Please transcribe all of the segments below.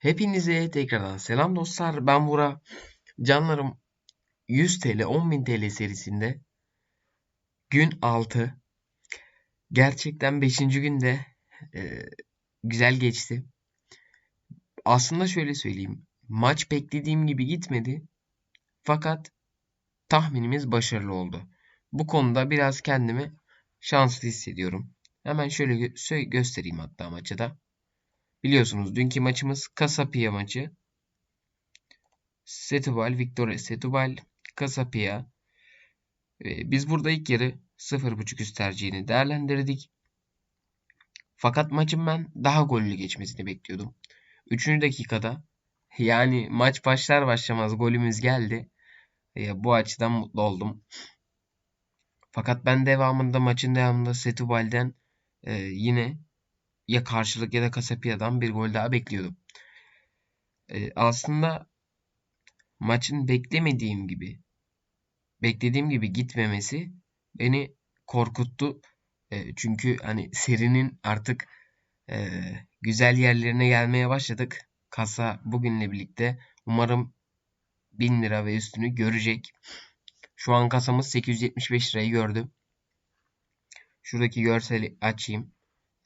Hepinize tekrardan selam dostlar. Ben Bura. Canlarım 100 TL 10.000 TL serisinde gün 6. Gerçekten 5. günde e, güzel geçti. Aslında şöyle söyleyeyim. Maç beklediğim gibi gitmedi. Fakat tahminimiz başarılı oldu. Bu konuda biraz kendimi şanslı hissediyorum. Hemen şöyle gö göstereyim hatta maçı da. Biliyorsunuz dünkü maçımız Kasapia maçı. Setubal, Victoria Setubal, Kasapia. Ee, biz burada ilk yarı 0.5 üst tercihini değerlendirdik. Fakat maçın ben daha gollü geçmesini bekliyordum. 3. dakikada yani maç başlar başlamaz golümüz geldi. Ee, bu açıdan mutlu oldum. Fakat ben devamında maçın devamında Setubal'den e, yine ya karşılık ya da Kasapia'dan bir gol daha bekliyordum. Ee, aslında maçın beklemediğim gibi beklediğim gibi gitmemesi beni korkuttu. E, çünkü hani serinin artık e, güzel yerlerine gelmeye başladık. Kasa bugünle birlikte umarım 1000 lira ve üstünü görecek. Şu an kasamız 875 lirayı gördü. Şuradaki görseli açayım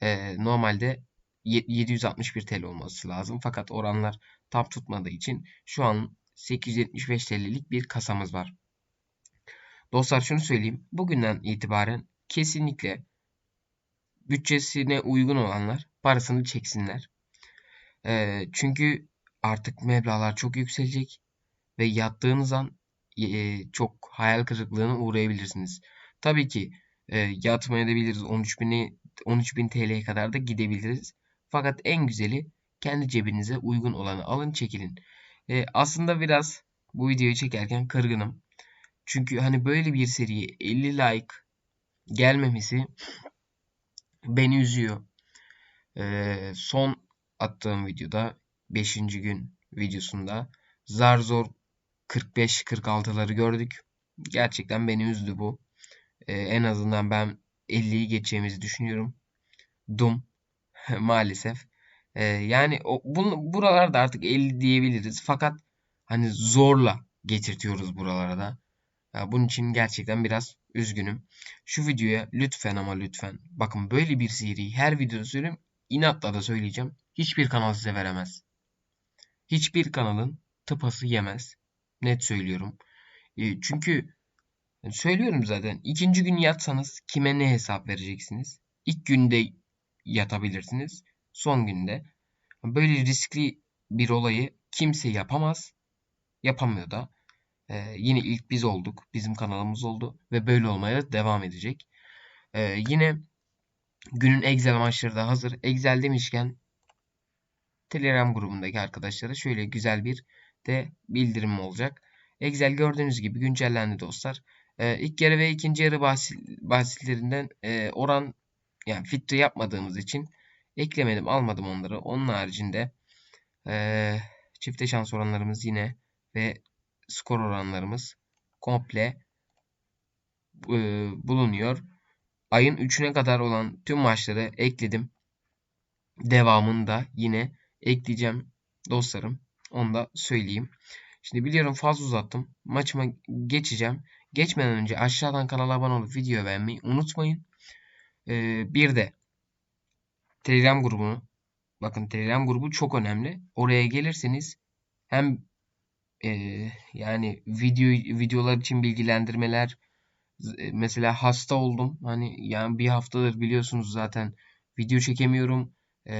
e, normalde 761 TL olması lazım. Fakat oranlar tam tutmadığı için şu an 875 TL'lik bir kasamız var. Dostlar şunu söyleyeyim. Bugünden itibaren kesinlikle bütçesine uygun olanlar parasını çeksinler. E, çünkü artık meblağlar çok yükselecek ve yattığınız an e, çok hayal kırıklığına uğrayabilirsiniz. Tabii ki e, yatmayabiliriz. 13.000'i 13.000 TL'ye kadar da gidebiliriz. Fakat en güzeli kendi cebinize uygun olanı alın çekilin. E, aslında biraz bu videoyu çekerken kırgınım. Çünkü hani böyle bir seriye 50 like gelmemesi beni üzüyor. E, son attığım videoda 5. gün videosunda zar zor 45-46'ları gördük. Gerçekten beni üzdü bu. Ee, en azından ben 50'yi geçeceğimizi düşünüyorum. Doom maalesef. Ee, yani o, bunu, buralarda artık 50 diyebiliriz. Fakat hani zorla getirtiyoruz buralara da. Ya bunun için gerçekten biraz üzgünüm. Şu videoya lütfen ama lütfen. Bakın böyle bir seri her videoda söyleyeyim. inatla da söyleyeceğim. Hiçbir kanal size veremez. Hiçbir kanalın tıpası yemez. Net söylüyorum. E, çünkü söylüyorum zaten. ikinci gün yatsanız kime ne hesap vereceksiniz? İlk günde yatabilirsiniz. Son günde. Böyle riskli bir olayı kimse yapamaz. Yapamıyor da. Ee, yine ilk biz olduk. Bizim kanalımız oldu. Ve böyle olmaya devam edecek. Ee, yine günün Excel maçları da hazır. Excel demişken Telegram grubundaki arkadaşlara şöyle güzel bir de bildirim olacak. Excel gördüğünüz gibi güncellendi dostlar. Ee, ilk yarı ve ikinci yarı bahsitlerinden e, oran yani filtre yapmadığımız için eklemedim almadım onları. Onun haricinde e, çifte şans oranlarımız yine ve skor oranlarımız komple e, bulunuyor. Ayın 3'üne kadar olan tüm maçları ekledim. Devamında yine ekleyeceğim dostlarım. Onu da söyleyeyim. Şimdi biliyorum fazla uzattım. Maçıma geçeceğim. Geçmeden önce aşağıdan kanala abone olup video beğenmeyi unutmayın. Ee, bir de Telegram grubunu bakın Telegram grubu çok önemli. Oraya gelirseniz hem e, yani video videolar için bilgilendirmeler e, mesela hasta oldum. Hani yani bir haftadır biliyorsunuz zaten video çekemiyorum. E,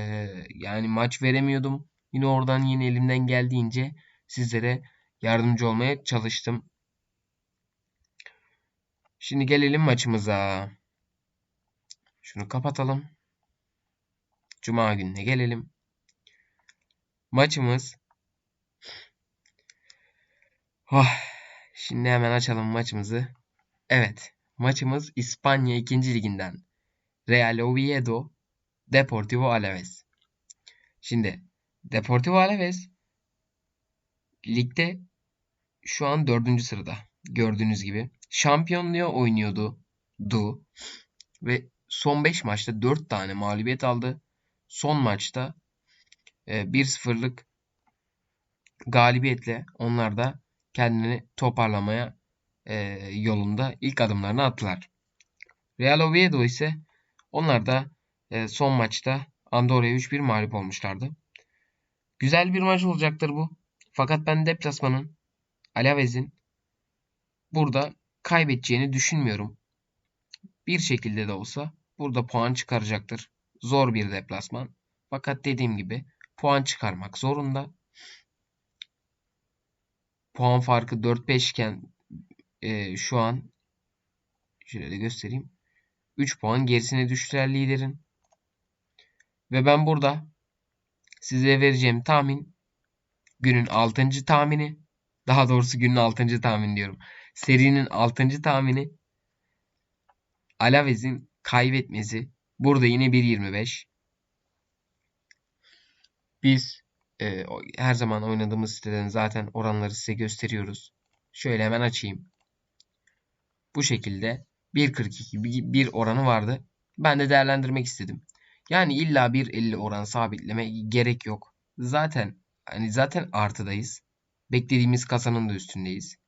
yani maç veremiyordum. Yine oradan yine elimden geldiğince sizlere yardımcı olmaya çalıştım. Şimdi gelelim maçımıza. Şunu kapatalım. Cuma gününe gelelim. Maçımız Oh, şimdi hemen açalım maçımızı. Evet, maçımız İspanya 2. liginden. Real Oviedo Deportivo Alaves. Şimdi Deportivo Alaves ligde şu an 4. sırada. Gördüğünüz gibi. Şampiyonluğa oynuyordu. Du. Ve son 5 maçta 4 tane mağlubiyet aldı. Son maçta 1-0'lık galibiyetle onlar da kendini toparlamaya e, yolunda ilk adımlarını attılar. Real Oviedo ise onlar da e, son maçta Andorra'ya 3-1 mağlup olmuşlardı. Güzel bir maç olacaktır bu. Fakat ben deplasmanın Alaves'in burada kaybedeceğini düşünmüyorum. Bir şekilde de olsa burada puan çıkaracaktır. Zor bir deplasman. Fakat dediğim gibi puan çıkarmak zorunda. Puan farkı 4-5 iken e, şu an şöyle de göstereyim. 3 puan gerisine düştüler liderin. Ve ben burada size vereceğim tahmin günün 6. tahmini. Daha doğrusu günün 6. tahmin diyorum. Serinin 6. tahmini Alaves'in kaybetmesi. Burada yine 1.25. Biz e, her zaman oynadığımız siteden zaten oranları size gösteriyoruz. Şöyle hemen açayım. Bu şekilde 1.42 bir oranı vardı. Ben de değerlendirmek istedim. Yani illa 1.50 oran sabitleme gerek yok. Zaten hani zaten artıdayız. Beklediğimiz kasanın da üstündeyiz.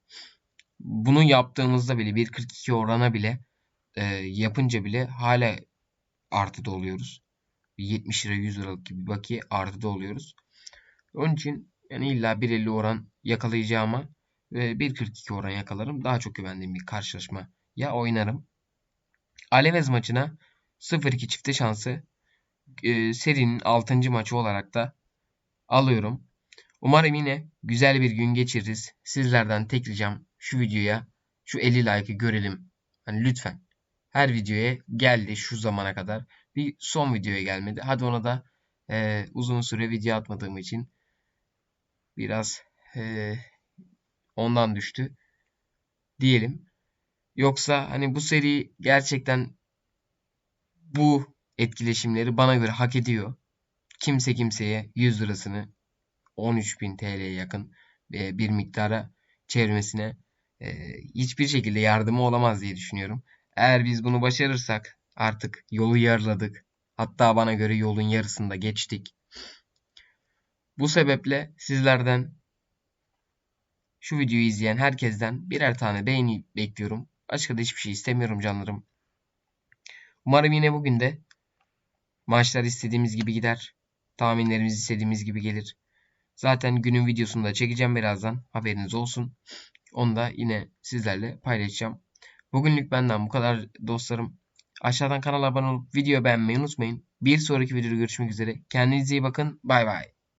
Bunu yaptığımızda bile 1.42 orana bile e, yapınca bile hala artıda oluyoruz. 70 lira 100 liralık gibi bir bakiye artıda oluyoruz. Onun için yani illa 1.50 oran yakalayacağıma ve 1.42 oran yakalarım. Daha çok güvendiğim bir karşılaşma ya oynarım. Alevez maçına 0-2 çifte şansı e, serinin 6. maçı olarak da alıyorum. Umarım yine güzel bir gün geçiririz. Sizlerden tek ricam şu videoya şu 50 like'ı görelim. Hani lütfen. Her videoya geldi şu zamana kadar. Bir son videoya gelmedi. Hadi ona da e, uzun süre video atmadığım için biraz e, ondan düştü diyelim. Yoksa hani bu seri gerçekten bu etkileşimleri bana göre hak ediyor. Kimse kimseye 100 lirasını 13.000 TL'ye yakın e, bir miktara çevirmesine e, hiçbir şekilde yardımı olamaz diye düşünüyorum. Eğer biz bunu başarırsak artık yolu yarıladık. Hatta bana göre yolun yarısında geçtik. Bu sebeple sizlerden şu videoyu izleyen herkesten birer tane beğeni bekliyorum. Başka da hiçbir şey istemiyorum canlarım. Umarım yine bugün de maçlar istediğimiz gibi gider. Tahminlerimiz istediğimiz gibi gelir. Zaten günün videosunu da çekeceğim birazdan. Haberiniz olsun. Onu da yine sizlerle paylaşacağım. Bugünlük benden bu kadar dostlarım. Aşağıdan kanala abone olup video beğenmeyi unutmayın. Bir sonraki videoda görüşmek üzere. Kendinize iyi bakın. Bay bay.